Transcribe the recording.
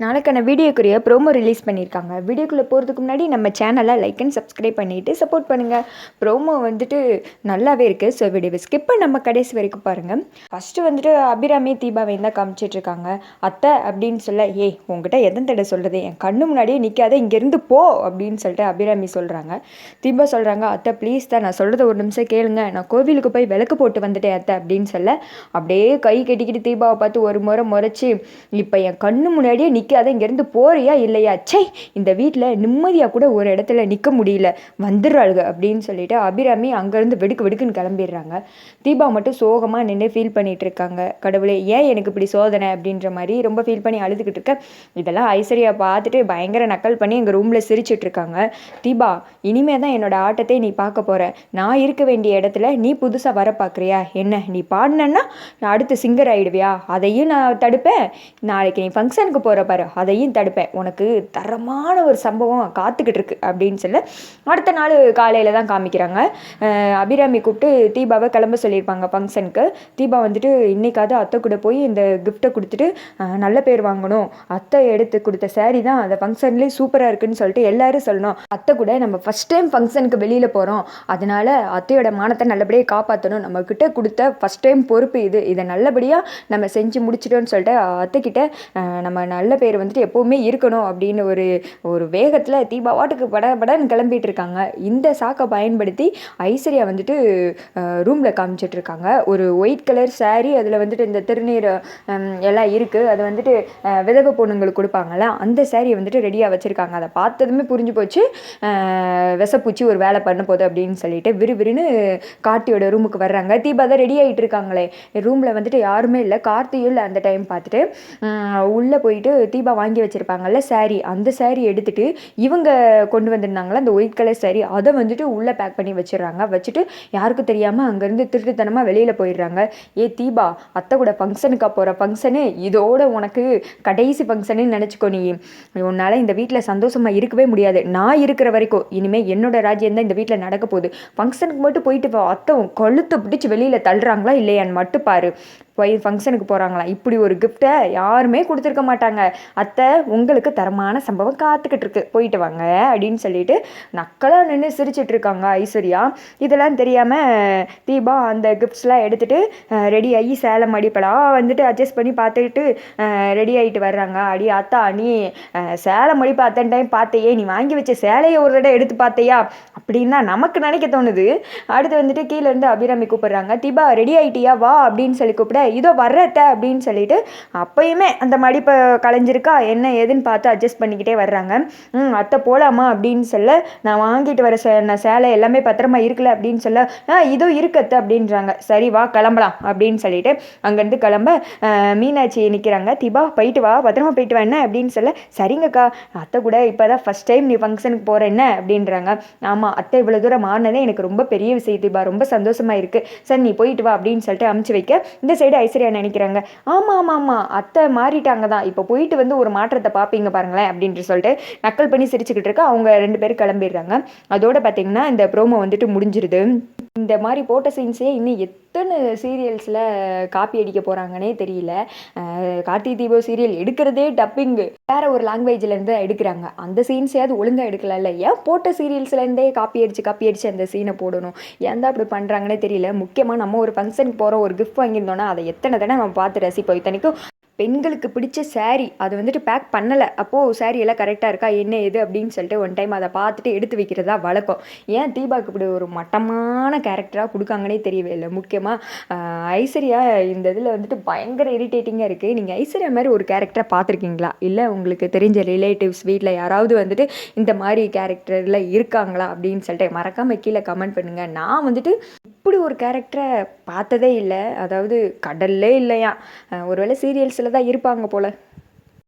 நாளைக்கான வீடியோக்குரிய promo release பண்ணியிருக்காங்க. வீடியோக்குள்ளே போகிறதுக்கு முன்னாடி நம்ம சேனலை லைக் அண்ட் சப்ஸ்கிரைப் பண்ணிவிட்டு சப்போர்ட் பண்ணுங்கள் ப்ரோமோ வந்துட்டு நல்லாவே இருக்குது ஸோ வீடியோவை ஸ்கிப் நம்ம கடைசி வரைக்கும் பாருங்கள் ஃபஸ்ட்டு வந்துட்டு அபிராமி தீபாவையும் தான் காமிச்சிட்ருக்காங்க அத்தை அப்படின்னு சொல்ல ஏய் உங்ககிட்ட எதன் தடவை சொல்கிறது என் கண்ணு முன்னாடியே நிற்காத இங்கேருந்து போ அப்படின்னு சொல்லிட்டு அபிராமி சொல்கிறாங்க தீபா சொல்கிறாங்க அத்தை ப்ளீஸ் தான் நான் சொல்கிறத ஒரு நிமிஷம் கேளுங்க. நான் கோவிலுக்கு போய் விளக்கு போட்டு வந்துட்டேன் அத்தை அப்படின்னு சொல்ல அப்படியே கை கட்டிக்கிட்டு தீபாவை பார்த்து ஒரு முறை முறைச்சி இப்போ என் கண்ணு முன்னாடியே நிற்காத இங்கேருந்து போறியா இல்லையா? சே இந்த வீட்டில் நிம்மதியாக கூட ஒரு இடத்துல நிற்க முடியல. வந்துடுறாளுங்க அப்படின்னு சொல்லிட்டு அபிராமி அங்கேருந்து வெடுக்கு வெடுக்குன்னு கிளம்பிடுறாங்க. தீபா மட்டும் சோகமாக நின்று ஃபீல் பண்ணிட்டு இருக்காங்க கடவுளே ஏன் எனக்கு இப்படி சோதனை? அப்படின்ற மாதிரி ரொம்ப ஃபீல் பண்ணி அழுதுகிட்டு இருக்க. இதெல்லாம் ஐஸ்வர்யா பார்த்துட்டு பயங்கர நக்கல் பண்ணி எங்கள் ரூமில் சிரிச்சிட்டு இருக்காங்க தீபா இனிமே தான் என்னோட ஆட்டத்தை நீ பார்க்க போகிற நான் இருக்க வேண்டிய இடத்துல நீ புதுசாக வர பார்க்குறியா? என்ன நீ பாடினன்னா நான் அடுத்து சிங்கர் ஆகிடுவியா அதையும் நான் தடுப்பேன். நாளைக்கு நீ ஃபங்க்ஷனுக்கு போகிற பாரு. அதையும் தடுப்பேன். உனக்கு தரமான ஒரு சம்பவம் காத்துக்கிட்டு இருக்கு அப்படின்னு சொல்ல அடுத்த நாள் காலையில் தான் காமிக்கிறாங்க. அபிராமி கூப்பிட்டு தீபாவை கிளம்ப சொல்லியிருப்பாங்க ஃபங்க்ஷனுக்கு. தீபா வந்துட்டு இன்னைக்காவது அத்தை கூட போய் இந்த கிஃப்ட்டை கொடுத்துட்டு நல்ல பேர் வாங்கணும். அத்தை எடுத்து கொடுத்த saree தான் அந்த ஃபங்க்ஷன்லேயே சூப்பராக இருக்குன்னு சொல்லிட்டு எல்லாரும் சொல்லணும். அத்தை கூட நம்ம ஃபஸ்ட் டைம் ஃபங்க்ஷனுக்கு வெளியில் போகிறோம் அதனால அத்தையோட மானத்தை நல்லபடியாக காப்பாற்றணும் நம்மக்கிட்ட கொடுத்த ஃபஸ்ட் டைம் பொறுப்பு இது. இதை நல்லபடியாக நம்ம செஞ்சு முடிச்சிட்டோம்னு சொல்லிட்டு அத்தைக்கிட்ட நம்ம நல்ல பேர் வந்துட்டு எப்போவுமே இருக்கணும் அப்படின்னு ஒரு ஒரு வேகத்தில் தீபா வாட்டுக்கு பட படன்னு கிளம்பிட்டு இருக்காங்க இந்த சாக்கை பயன்படுத்தி ஐஸ்வர்யா வந்துட்டு ரூமில் காமிச்சிட்ருக்காங்க. ஒரு ஒயிட் கலர் சாரீ அதில் வந்துட்டு இந்த திருநீர் எல்லாம் இருக்குது அது வந்துட்டு விதவை பொண்ணுங்களுக்கு கொடுப்பாங்கல்ல அந்த சாரியை வந்துட்டு ரெடியாக வச்சுருக்காங்க. அதை பார்த்ததுமே புரிஞ்சு போச்சு. விசப்பூச்சி ஒரு வேலை பண்ண போகுது அப்படின்னு சொல்லிட்டு விறுவிறுன்னு கார்த்தியோட ரூமுக்கு வர்றாங்க. தீபா தான் ரெடி ஆகிட்டு இருக்காங்களே. ரூமில் வந்துட்டு யாருமே இல்லை. கார்த்தியும் இல்லை அந்த டைம் பார்த்துட்டு. உள்ளே போயிட்டு தீபா வாங்கி வச்சுருப்பாங்கல்ல saree. அந்த saree எடுத்துகிட்டு இவங்க கொண்டு வந்திருந்தாங்களா அந்த ஒயிட் கலர் saree அதை வந்துட்டு உள்ளே பேக் பண்ணி வச்சிடுறாங்க. வச்சுட்டு யாருக்கும் தெரியாமல் அங்கேருந்து திருட்டுத்தனமாக வெளியில் போயிடுறாங்க. ஏ தீபா அத்தை கூட ஃபங்க்ஷனுக்காக போகிற ஃபங்க்ஷனு இதோட உனக்கு கடைசி ஃபங்க்ஷனு நினச்சிக்கோ நீ. உன்னால் இந்த வீட்டில் சந்தோஷமாக இருக்கவே முடியாது. நான் இருக்கிற வரைக்கும் இனிமேல் என்னோட ராஜ்யம் தான் இந்த வீட்டில் நடக்க போகுது. ஃபங்க்ஷனுக்கு மட்டும் போயிட்டு அத்தை கழுத்தை பிடிச்சி வெளியில் தள்ளுறாங்களா இல்லையான்னு மட்டும் பாரு. போய் ஃபங்க்ஷனுக்கு போகிறாங்களா இப்படி ஒரு கிஃப்ட்டை யாருமே கொடுத்துருக்க மாட்டாங்க. அத்தை உங்களுக்கு தரமான சம்பவம் காத்துக்கிட்டு இருக்கு. போயிட்டு வாங்க அப்படின்னு சொல்லிட்டு நக்கலாக நின்று சிரிச்சிட்டு இருக்காங்க ஐஸ்வர்யா. இதெல்லாம் தெரியாமல் தீபா அந்த கிஃப்ட்ஸ்லாம் எடுத்துகிட்டு ரெடி ஆகி சேலம் அடிப்பலாம் வந்துட்டு அட்ஜஸ்ட் பண்ணி பார்த்துக்கிட்டு ரெடி ஆகிட்டு வர்றாங்க. அடி அத்தா நீ சேலம் அடிப்பா அத்தனை டைம் பார்த்தையே. நீ வாங்கி வச்ச சேலையை ஒரு தடவை எடுத்து பார்த்தையா? அப்படின்னு தான் நமக்கு நினைக்க தோணுது. அடுத்து வந்துட்டு கீழேருந்து அபிராமி கூப்பிட்றாங்க. தீபா ரெடி ஆகிட்டியா வா அப்படின்னு சொல்லி கூப்பிட இதோ வர்றத்த அப்படின்னு சொல்லிட்டு அப்பயுமே அந்த மடிப்பை களைஞ்சிருக்கா என்ன ஏதுன்னு பார்த்து அட்ஜஸ்ட் பண்ணிக்கிட்டே வர்றாங்க. ம் அத்தை போகலாமா அப்படின்னு சொல்ல நான் வாங்கிட்டு வர சே நான் சேலை எல்லாமே பத்திரமா இருக்குல்ல அப்படின்னு சொல்ல ஆ இதோ இருக்கத்த அப்படின்றாங்க. சரி வா கிளம்பலாம் அப்படின்னு சொல்லிட்டு அங்கேருந்து கிளம்ப மீனாட்சி நிற்கிறாங்க தீபா போயிட்டு வா பத்திரமா போயிட்டு வா என்ன அப்படின்னு சொல்ல சரிங்கக்கா அத்தை கூட இப்போ தான் ஃபஸ்ட் டைம் நீ ஃபங்க்ஷனுக்கு போகிற என்ன அப்படின்றாங்க. ஆமாம் அத்தை இவ்வளோ தூரம் மாறினதே எனக்கு ரொம்ப பெரிய விஷயம் தீபா ரொம்ப சந்தோஷமாக இருக்குது சரி நீ போயிட்டு வா அப்படின்னு சொல்லிட்டு அமுச்சு வைக்க இந்த சைடு ஐஸ்வர்யா நினைக்கிறாங்க. ஆமாம் ஆமாம் ஆமாம் அத்தை மாறிட்டாங்க தான். இப்போ போயிட்டு வந்து ஒரு மாற்றத்தை பார்ப்பீங்க பாருங்களேன் அப்படின்ட்டு சொல்லிட்டு நக்கல் பண்ணி சிரிச்சுக்கிட்டு இருக்க அவங்க ரெண்டு பேரும் கிளம்பிடுறாங்க. அதோட பார்த்தீங்கன்னா இந்த ப்ரோமோ வந்துட்டு முடிஞ்சிருது. இந்த மாதிரி போட்ட சீன்ஸே இன்னும் எத்தனை சீரியல்ஸில் காப்பி அடிக்க போகிறாங்கன்னே தெரியல. கார்த்தி கார்த்திகை தீபம் சீரியல் எடுக்கிறதே டப்பிங்கு வேற ஒரு லாங்குவேஜ்லேருந்து எடுக்கிறாங்க. அந்த சீன்ஸையாவது ஒழுங்காக எடுக்கலாம்ல? ஏன் போட்ட சீரியல்ஸ்லேருந்தே காப்பி அடித்து காப்பி அடித்து அந்த சீனை போடணும்? ஏன் தான் அப்படி பண்ணுறாங்கன்னே தெரியல. முக்கியமாக நம்ம ஒரு ஃபங்க்ஷனுக்கு போகிறோம் ஒரு கிஃப்ட் வாங்கியிருந்தோம்னா அதை எத்தனை தடவை நம்ம பார்த்து ரசிப்போம். இத்தனைக்கும் பெண்களுக்கு பிடிச்ச saree அது வந்துட்டு பேக் பண்ணலை. அப்போது saree எல்லாம் கரெக்டாக இருக்கா? என்ன ஏது? அப்படின்னு சொல்லிட்டு ஒன் டைம் அதை பார்த்துட்டு எடுத்து வைக்கிறதா வழக்கம். ஏன் தீபாவுக்கு இப்படி ஒரு மட்டமான கேரக்டராக கொடுக்காங்கன்னே தெரியவே இல்லை. முக்கியமாக ஐஸ்வர்யா இந்த இதில் வந்துட்டு பயங்கர இரிட்டேட்டிங்காக இருக்குது நீங்கள் ஐஸ்வர்யா மாதிரி ஒரு கேரக்டரை பார்த்துருக்கீங்களா? இல்லை உங்களுக்கு தெரிஞ்ச ரிலேட்டிவ்ஸ் வீட்டில் யாராவது வந்துட்டு இந்த மாதிரி கேரக்டரில் இருக்காங்களா? அப்படின்னு சொல்லிட்டு மறக்காமல் கீழே கமெண்ட் பண்ணுங்கள் நான் வந்துட்டு இப்படி ஒரு கேரக்டரை பார்த்ததே இல்லை. அதாவது கடல்லே இல்லையா ஒருவேளை சீரியல்ஸில் தான் இருப்பாங்க போல்.